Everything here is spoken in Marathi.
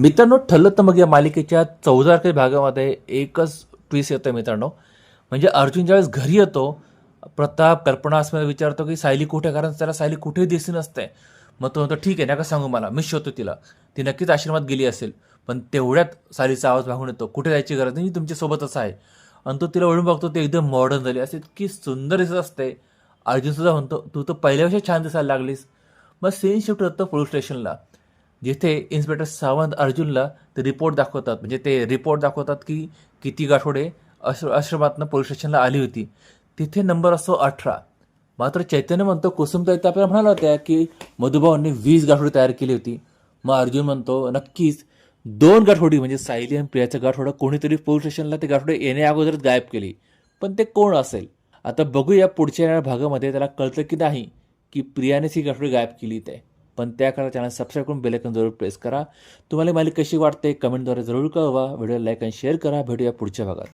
मित्रांनो ठरलं तर मग या मालिकेच्या चौदा काही भागामध्ये एकच ट्विस्ट येतं मित्रांनो. म्हणजे अर्जुन ज्यावेळेस घरी येतो प्रताप कल्पना असं विचारतो की सायली कुठे कारण त्याला सायली कुठेही दिसली नसते. मग तो म्हणतो ठीक आहे नका सांगू मला मी शोधतो तिला. ती नक्कीच आश्रमात गेली असेल. पण तेवढ्यात सायलीचा आवाज भागून येतो कुठे जायची गरज नाही मी तुमच्यासोबतच आहे. आणि तो तिला वळून बघतो ते एकदम मॉडर्न झाली असे इतकी सुंदर दिसत असते. अर्जुन सुद्धा म्हणतो तू तर पहिल्यापेक्षा छान दिसायला लागलीस. मग सीन शिफ्ट होतं पोलीस स्टेशनला जिथे इन्स्पेक्टर सावंत अर्जुनला ते रिपोर्ट दाखवतात म्हणजे ते रिपोर्ट दाखवतात की किती गाठोडे अश्र आश्रमातनं पोलीस स्टेशनला आली होती. तिथे नंबर असतो अठरा. मात्र चैतन्य म्हणतो कुसुमताई तर आपल्याला म्हणाला होत्या की मधुभावांनी वीस गाठोडी तयार केली होती. मग अर्जुन म्हणतो नक्कीच दोन गाठोडी म्हणजे सायली आणि प्रियाचं गाठोडं कोणीतरी पोलीस स्टेशनला ते गाठोडे येण्या अगोदरच गायब केली. पण ते कोण असेल? आता बघूया पुढच्या भागामध्ये त्याला कळतं की नाही की प्रियानेच ही गाठोडी गायब केली ते. पण त्याकरता चॅनल सबस्क्राईब करून बेलायकन जरूर प्रेस करा. तुम्हाला ही कशी वाटते कमेंटद्वारे जरूर कळवा. व्हिडिओ लाईक आणि शेअर करा. भेटूया पुढच्या भागात.